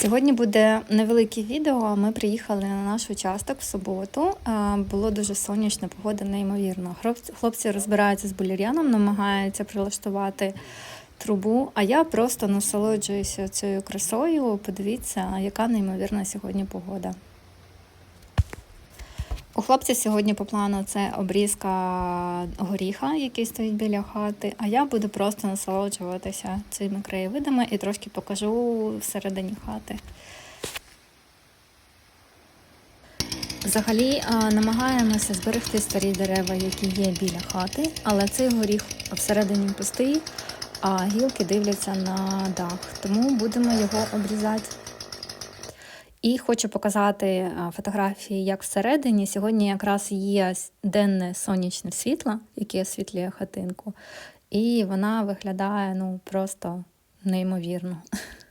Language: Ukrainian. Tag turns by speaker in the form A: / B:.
A: Сьогодні буде невелике відео. Ми приїхали на наш участок в суботу. Було дуже сонячно, погода неймовірно. Хлопці- розбираються з булір'яном, намагаються прилаштувати трубу, а я просто насолоджуюся цією красою. Подивіться, яка неймовірна сьогодні погода. У хлопця сьогодні по плану це обрізка горіха, який стоїть біля хати, а я буду просто насолоджуватися цими краєвидами і трошки покажу всередині хати. Взагалі намагаємося зберегти старі дерева, які є біля хати, але цей горіх всередині пустий, а гілки дивляться на дах, тому будемо його обрізати. І хочу показати фотографії, як всередині. Сьогодні якраз є денне сонячне світло, яке освітлює хатинку, і вона виглядає ну просто неймовірно.